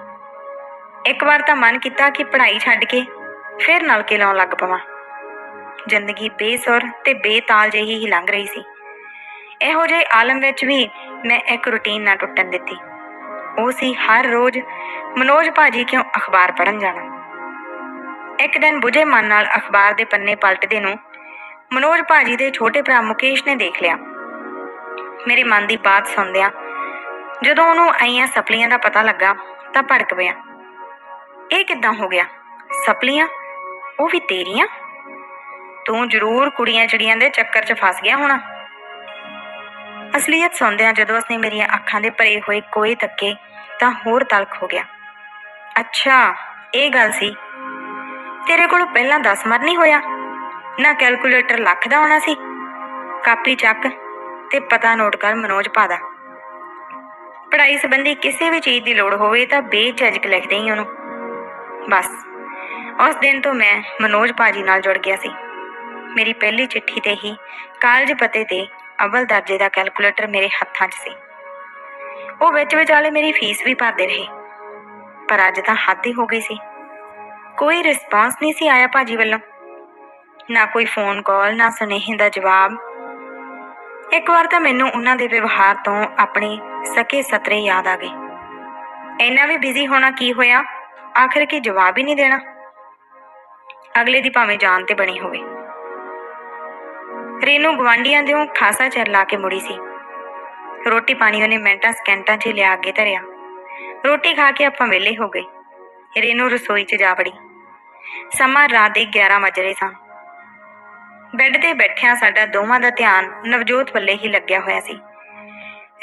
ਇੱਕ ਵਾਰ ਤਾਂ ਮਨ ਕੀਤਾ ਕਿ ਪੜ੍ਹਾਈ ਛੱਡ ਕੇ ਫਿਰ ਨਲਕੇ ਲਾਉਣ ਲੱਗ ਪਵਾਂ। ਜ਼ਿੰਦਗੀ ਬੇਸੁਰ ਤੇ ਬੇਤਾਲ ਜਿਹੀ ਹੀ ਲੰਘ ਰਹੀ ਸੀ। ਇਹੋ ਜਿਹੇ ਆਲਮ ਵਿੱਚ ਵੀ ਮੈਂ ਇੱਕ ਰੁਟੀਨ ਨਾ ਟੁੱਟਣ ਦਿੱਤੀ। ਉਹ ਸੀ ਹਰ ਰੋਜ਼, ਮਨੋਜ ਭਾਜੀ ਕਿਉਂ ਅਖਬਾਰ ਪੜ੍ਹਨ ਜਾਣਾ? ਇੱਕ ਦਿਨ ਬੁਝੇ ਮਨ ਨਾਲ ਅਖਬਾਰ ਦੇ ਪੰਨੇ ਪਲਟਦੇ ਨੂੰ ਮਨੋਜ ਭਾਜੀ ਦੇ ਛੋਟੇ ਭਰਾ ਮੁਕੇਸ਼ ਨੇ ਦੇਖ ਲਿਆ। ਮੇਰੇ ਮਨ ਦੀ ਬਾਤ ਸੁਣਦਿਆਂ ਜਦੋਂ ਉਹਨੂੰ ਆਈਆਂ ਸਪਲੀਆਂ ਦਾ ਪਤਾ ਲੱਗਾ ਤਾਂ ਭੜਕ ਪਿਆ। ਇਹ ਕਿੱਦਾਂ ਹੋ ਗਿਆ? ਸਪਲੀਆਂ? ਉਹ ਵੀ ਤੇਰੀਆਂ? ਤੂੰ ਜ਼ਰੂਰ ਕੁੜੀਆਂ ਚਿੜੀਆਂ ਦੇ ਚੱਕਰ 'ਚ ਫਸ ਗਿਆ ਹੋਣਾ। ਅਸਲੀਅਤ ਸੁਣਦਿਆਂ ਜਦੋਂ ਉਸਨੇ ਮੇਰੀਆਂ ਅੱਖਾਂ ਦੇ ਭਰੇ ਹੋਏ ਕੋਈ ਤੱਕੇ ਤਾਂ ਹੋਰ ਤਲਖ ਹੋ ਗਿਆ। ਅੱਛਾ, ਇਹ ਗੱਲ ਸੀ। ਤੇਰੇ ਕੋਲ ਪਹਿਲਾਂ 10 ਮਰ ਨਹੀਂ ਹੋਇਆ? ਨਾ ਕੈਲਕੂਲੇਟਰ ਲੱਖ ਦਾ ਹੋਣਾ ਸੀ। ਕਾਪੀ ਚੱਕ ਤੇ ਪਤਾ ਨੋਟ ਕਰ ਮਨੋਜ ਪਾ ਦਾ। ਪੜ੍ਹਾਈ ਸੰਬੰਧੀ ਕਿਸੇ ਵੀ ਚੀਜ਼ ਦੀ ਲੋੜ ਹੋਵੇ ਤਾਂ ਬੇਝਿਜਕ ਲਿਖਦੇ ਹੀ ਉਹਨੂੰ। ਬਸ। ਉਸ ਦਿਨ ਤੋਂ ਮੈਂ ਮਨੋਜ ਭਾਜੀ ਨਾਲ ਜੁੜ ਗਿਆ ਸੀ। ਮੇਰੀ ਪਹਿਲੀ ਚਿੱਠੀ ਤੇ ਹੀ ਕਾਲਜ ਪਤੇ ਤੇ ਅਵਲ ਦਰਜੇ ਦਾ ਕੈਲਕੂਲੇਟਰ ਮੇਰੇ ਹੱਥਾਂ 'ਚ ਸੀ। ਉਹ ਵਿੱਚ ਵਿਚਾਲੇ ਮੇਰੀ ਫੀਸ ਵੀ ਭਰਦੇ ਰਹੇ। ਪਰ ਅੱਜ ਤਾਂ ਹੱਦ ਹੀ ਹੋ ਗਈ ਸੀ। ਕੋਈ ਰਿਸਪਾਂਸ ਨਹੀਂ ਸੀ ਆਇਆ ਭਾਜੀ ਵੱਲੋਂ। ਨਾ ਕੋਈ ਫੋਨ ਕਾਲ ਨਾ ਸੁਨੇਹੇ ਦਾ ਜਵਾਬ। ਇੱਕ ਵਾਰ ਤਾਂ ਮੈਨੂੰ ਉਹਨਾਂ ਦੇ ਵਿਵਹਾਰ ਤੋਂ ਆਪਣੇ ਸਕੇ ਸਤਰੇ ਯਾਦ ਆ ਗਏ। ਇੰਨਾ ਵੀ ਬਿਜ਼ੀ ਹੋਣਾ ਕੀ ਹੋਇਆ? ਆਖਰ ਕੀ ਜਵਾਬ ਹੀ ਨਹੀਂ ਦੇਣਾ? ਅਗਲੇ ਦੀ ਭਾਵੇਂ ਜਾਨ ਤੇ ਬਣੀ ਹੋਵੇ। ਰੇਨੂ ਗਵਾਂਡੀਆਂ ਦਿਓ ਖਾਸਾ ਚਿਰ ਲਾ ਕੇ ਮੁੜੀ ਸੀ। ਰੋਟੀ ਪਾਣੀ ਉਹਨੇ ਮਿੰਟਾਂ, ਸਕਿੰਟਾਂ 'ਚ ਲਿਆ ਅੱਗੇ ਧਰਿਆ। ਰੋਟੀ ਖਾ ਕੇ ਆਪਾਂ ਵਿਹਲੇ ਹੋ ਗਏ। ਰੇਨੂ ਰਸੋਈ 'ਚ ਜਾ ਵੜੀ। ਸਮਾਂ ਰਾਤ ਦੇ 11 ਵਜ ਰਹੇ ਸਨ। ਬੈੱਡ ਤੇ ਬੈਠਿਆਂ ਸਾਡਾ ਦੋਵਾਂ ਦਾ ਧਿਆਨ ਨਵਜੋਤ ਵੱਲੇ ਹੀ ਲੱਗਿਆ ਹੋਇਆ ਸੀ।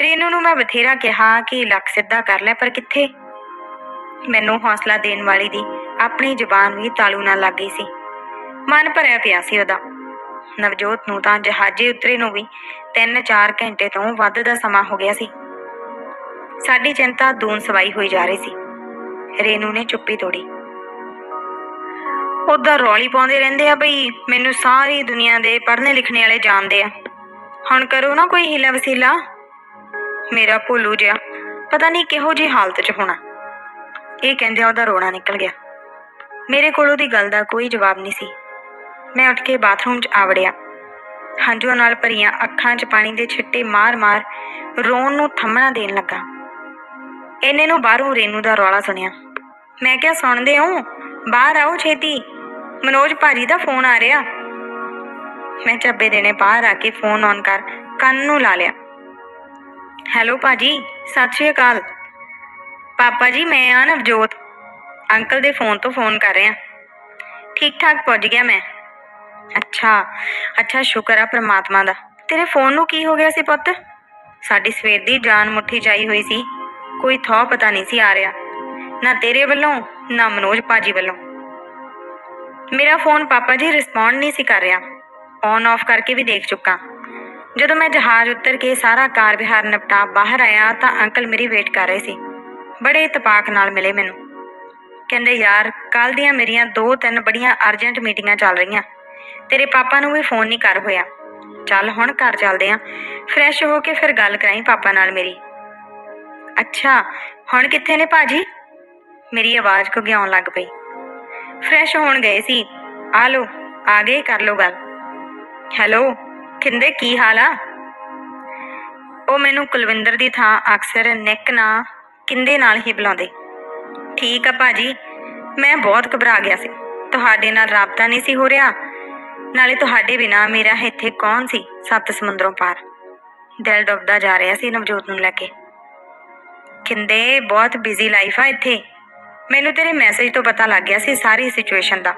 ਰੇਨੂ ਨੂੰ ਮੈਂ ਬਥੇਰਾ ਕਿਹਾ ਕਿ ਲੱਕ ਸਿੱਧਾ ਕਰ ਲੈ, ਪਰ ਕਿੱਥੇ? ਮੈਨੂੰ ਹੌਸਲਾ ਦੇਣ ਵਾਲੀ ਦੀ ਆਪਣੀ ਜ਼ੁਬਾਨ ਵੀ ਤਾਲੂ ਨਾਲ ਲੱਗ ਗਈ ਸੀ। ਮਨ ਭਰਿਆ ਪਿਆ ਸੀ ਉਹਦਾ। ਨਵਜੋਤ ਨੂੰ ਤਾਂ ਜਹਾਜ਼ੇ ਉਤਰੇ ਨੂੰ ਵੀ 3-4 ਘੰਟੇ ਤੋਂ ਵੱਧ ਦਾ ਸਮਾਂ ਹੋ ਗਿਆ ਸੀ। ਸਾਡੀ ਚਿੰਤਾ ਦੂਨ ਸਵਾਈ ਹੋਈ ਜਾ ਰਹੀ ਸੀ। ਰੇਨੂ ਨੇ ਚੁੱਪੀ ਤੋੜੀ। ਉਧਰ ਰੌਲੀ ਪਾਉਂਦੇ ਰਹਿੰਦੇ ਆ ਬਈ, ਮੈਨੂੰ ਸਾਰੀ ਦੁਨੀਆ ਦੇ ਪੜ੍ਹਨੇ ਲਿਖਣੇ ਵਾਲੇ ਜਾਣਦੇ ਆ। ਹੁਣ ਕਰੋ ਨਾ ਕੋਈ ਹੀਲਾ ਵਸੀਲਾ ਮੇਰਾ ਭੋਲੂ ਜਿਹਾ, ਪਤਾ ਨਹੀਂ ਕਿਹੋ ਜਿਹੀ ਹਾਲਤ 'ਚ ਹੋਣਾ। ਇਹ ਕਹਿੰਦੇ ਉਹਦਾ ਰੋਣਾ ਨਿਕਲ ਗਿਆ। ਮੇਰੇ ਕੋਲ ਉਹਦੀ ਗੱਲ ਦਾ ਕੋਈ ਜਵਾਬ ਨਹੀਂ ਸੀ। ਮੈਂ ਉੱਠ ਕੇ ਬਾਥਰੂਮ 'ਚ ਆਵੜਿਆ ਹੰਝੂਆਂ ਨਾਲ ਭਰੀਆਂ ਅੱਖਾਂ 'ਚ ਪਾਣੀ ਦੇ ਛਿੱਟੇ ਮਾਰ-ਮਾਰ ਰੋਣ ਨੂੰ ਥੰਮਣਾ ਦੇਣ ਲੱਗਾ। ਇਹਨੇ ਨੂੰ ਬਾਹਰੋਂ ਰੇਨੂ ਦਾ ਰੌਲਾ ਸੁਣਿਆ। ਮੈਂ ਕਿਹਾ, ਸੁਣਦੇ ਹੋ? ਬਾਹਰ ਆਓ ਛੇਤੀ। ਮਨੋਜ ਭਾਜੀ ਦਾ ਫੋਨ ਆ ਰਿਹਾ। ਮੈਂ ਚੱਬੇ ਦੇਣੇ ਬਾਹਰ ਆ ਕੇ ਫੋਨ ਔਨ ਕਰ ਕੰਨ ਨੂੰ ਲਾ ਲਿਆ। ਹੈਲੋ ਭਾਜੀ, ਸਤਿ ਸ਼੍ਰੀ ਅਕਾਲ। ਪਾਪਾ ਜੀ, ਮੈਂ ਆ ਨਵਜੋਤ। ਅੰਕਲ ਦੇ ਫੋਨ ਤੋਂ ਫੋਨ ਕਰ ਰਿਹਾ ਠੀਕ ਠਾਕ ਪਹੁੰਚ ਗਿਆ ਮੈਂ। ਅੱਛਾ ਅੱਛਾ, ਸ਼ੁਕਰ ਆ ਪ੍ਰਮਾਤਮਾ ਦਾ। ਤੇਰੇ ਫੋਨ ਨੂੰ ਕੀ ਹੋ ਗਿਆ ਸੀ ਪੁੱਤ? ਸਾਡੀ ਸਵੇਰ ਦੀ ਜਾਨ ਮੁੱਠੀ ਚਾਈ ਹੋਈ ਸੀ। ਕੋਈ ਥੋ ਪਤਾ ਨਹੀਂ ਸੀ ਆ ਰਿਹਾ। ਨਾ ਤੇਰੇ ਵੱਲੋਂ, ਨਾ ਮਨੋਜ ਭਾਜੀ ਵੱਲੋਂ। ਮੇਰਾ ਫੋਨ ਪਾਪਾ ਜੀ ਰਿਸਪੌਂਡ ਨਹੀਂ ਸੀ ਕਰ ਰਿਹਾ। ਔਨ ਆਫ ਕਰਕੇ ਵੀ ਦੇਖ ਚੁੱਕਾ। ਜਦੋਂ ਮੈਂ ਜਹਾਜ਼ ਉੱਤਰ ਕੇ ਸਾਰਾ ਕਾਰ ਵਿਹਾਰ ਨਿਪਟਾ ਬਾਹਰ ਆਇਆ ਤਾਂ ਅੰਕਲ ਮੇਰੀ ਵੇਟ ਕਰ ਰਹੇ ਸੀ। ਬੜੇ ਇਤਪਾਕ ਨਾਲ ਮਿਲੇ ਮੈਨੂੰ। ਕਹਿੰਦੇ, ਯਾਰ ਕੱਲ ਦੀਆਂ ਮੇਰੀਆਂ ਦੋ ਤਿੰਨ ਬੜੀਆਂ ਅਰਜੈਂਟ ਮੀਟਿੰਗਾਂ ਚੱਲ ਰਹੀਆਂ। ਤੇਰੇ ਪਾਪਾ ਨੂੰ ਵੀ ਫੋਨ ਨਹੀਂ ਕਰ ਹੋਇਆ। ਚੱਲ, ਹੁਣ ਘਰ ਚੱਲਦੇ ਆਂ। ਫਰੈਸ਼ ਹੋ ਕੇ ਫਿਰ ਗੱਲ ਕਰਾਈ ਪਾਪਾ ਨਾਲ ਮੇਰੀ। ਅੱਛਾ, ਹੁਣ ਕਿੱਥੇ ਨੇ ਭਾਜੀ? ਮੇਰੀ ਆਵਾਜ਼ ਘੁਗਿਆਉਣ ਲੱਗ ਪਈ। ਫਰੈਸ਼ ਹੋਣ ਗਏ ਸੀ। ਆ ਲੋ ਆ ਗਏ, ਕਰ ਲੋ ਗੱਲ। ਹੈਲੋ ਕਿੰਦੇ ਕੀ ਹਾਲ ਆ? ਉਹ ਮੈਨੂੰ ਕੁਲਵਿੰਦਰ ਦੀ ਥਾਂ ਅਕਸਰ ਨਿੱਕ ਨਾ, ਕਿੰਦੇ ਨਾਲ ਹੀ ਬੁਲਾਉਂਦੇ। ਠੀਕ ਆ ਭਾਜੀ। ਮੈਂ ਬਹੁਤ ਘਬਰਾ ਗਿਆ ਸੀ। ਤੁਹਾਡੇ ਨਾਲ ਰਾਬਤਾ ਨਹੀਂ ਸੀ ਹੋ ਰਿਹਾ। ਨਾਲੇ ਤੁਹਾਡੇ ਬਿਨਾ ਮੇਰਾ ਇੱਥੇ ਕੌਣ ਸੀ? ਸੱਤ ਸਮੁੰਦਰੋਂ ਪਾਰ। ਦਿਲ ਡੁੱਬਦਾ ਜਾ ਰਿਹਾ ਸੀ ਨਵਜੋਤ ਨੂੰ ਲੈ ਕੇ। ਕਿੰਦੇ, ਬਹੁਤ ਬਿਜ਼ੀ ਲਾਈਫ ਆ ਇੱਥੇ। ਮੈਨੂੰ ਤੇਰੇ ਮੈਸੇਜ ਤੋਂ ਪਤਾ ਲੱਗ ਗਿਆ ਸੀ ਸਾਰੀ ਸਿਚੁਏਸ਼ਨ ਦਾ।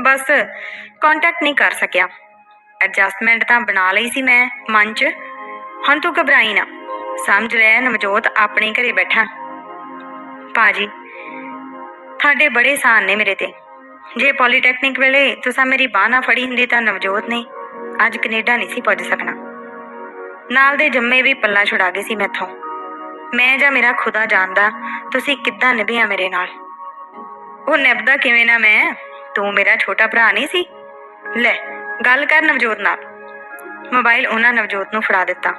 ਬਸ ਕੰਟੈਕਟ ਨਹੀਂ ਕਰ ਸਕਿਆ। ਐਡਜਸਟਮੈਂਟ ਤਾਂ ਬਣਾ ਲਈ ਸੀ ਮੈਂ ਮਨ 'ਚ। ਹੁਣ ਤੂੰ ਘਬਰਾਈ ਨਾ। ਸਮਝ ਲੈ ਨਵਜੋਤ ਆਪਣੇ ਘਰੇ ਬੈਠਾ। ਭਾਜੀ ਤੁਹਾਡੇ ਬੜੇ ਸਾਨ ਨੇ ਮੇਰੇ ਤੇ। ਜੇ ਪੋਲੀਟੈਕਨਿਕ ਵੇਲੇ ਤੁਸੀਂ ਮੇਰੀ ਬਾਹ ਨਾ ਫੜੀ ਹੁੰਦੀ ਤਾਂ ਨਵਜੋਤ ਨੇ ਅੱਜ ਕੈਨੇਡਾ ਨਹੀਂ ਸੀ ਪਹੁੰਚ ਸਕਣਾ। ਨਾਲ ਦੇ ਜੰਮੇ ਵੀ ਪੱਲਾ ਛੁਡਾ ਗਏ ਸੀ ਮੈਥੋਂ। ਮੈਂ ਜਾਂ ਮੇਰਾ ਖੁਦਾ ਜਾਣਦਾ ਤੁਸੀਂ ਕਿੱਦਾਂ ਨਿਭਿਆ ਮੇਰੇ ਨਾਲ। ਉਹ ਨਿਭਦਾ ਕਿਵੇਂ ਨਾ ਮੈਂ, ਤੂੰ ਮੇਰਾ ਛੋਟਾ ਭਰਾ ਨਹੀਂ ਸੀ? ਲੈ, ਗੱਲ ਕਰ ਨਵਜੋਤ ਨਾਲ। ਮੋਬਾਈਲ ਉਹਨਾਂ ਨਵਜੋਤ ਨੂੰ ਫੜਾ ਦਿੱਤਾ।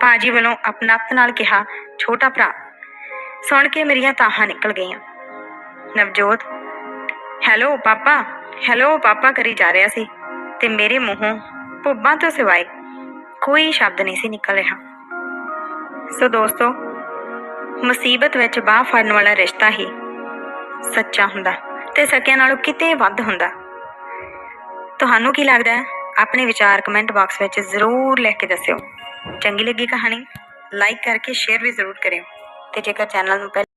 ਪਾਜੀ ਵੱਲੋਂ ਆਪਣਾਪਨ ਨਾਲ ਕਿਹਾ, ਛੋਟਾ ਭਰਾ, ਸੁਣ ਕੇ ਮੇਰੀਆਂ ਤਾਹਾਂ ਨਿਕਲ ਗਈਆਂ। ਨਵਜੋਤ। ਹੈਲੋ ਪਾਪਾ ਹੈਲੋ ਪਾਪਾ ਕਰੀ ਜਾ ਰਿਹਾ ਸੀ ਤੇ ਮੇਰੇ ਮੂੰਹੋਂ ਭੁੱਬਾਂ ਤੋਂ ਸਿਵਾਏ ਕੋਈ ਸ਼ਬਦ ਨਹੀਂ ਸੀ ਨਿਕਲ ਰਿਹਾ। ਸੋ ਦੋਸਤੋ, ਮੁਸੀਬਤ ਵਿੱਚ ਬਾਹ ਫੜਨ ਵਾਲਾ ਰਿਸ਼ਤਾ ਹੀ ਸੱਚਾ ਹੁੰਦਾ ਤੇ ਸਕਿਆਂ ਨਾਲੋਂ ਕਿਤੇ ਵੱਧ ਹੁੰਦਾ। ਤੁਹਾਨੂੰ ਕੀ ਲੱਗਦਾ ਹੈ? ਆਪਣੇ ਵਿਚਾਰ ਕਮੈਂਟ ਬਾਕਸ ਵਿੱਚ ਜ਼ਰੂਰ ਲਿਖ ਕੇ ਦੱਸਿਓ। ਚੰਗੀ ਲੱਗੀ ਕਹਾਣੀ? ਲਾਈਕ ਕਰਕੇ ਸ਼ੇਅਰ ਵੀ ਜ਼ਰੂਰ ਕਰਿਓ ਤੇ ਜੇਕਰ ਚੈਨਲ ਨੂੰ ਪਹਿ-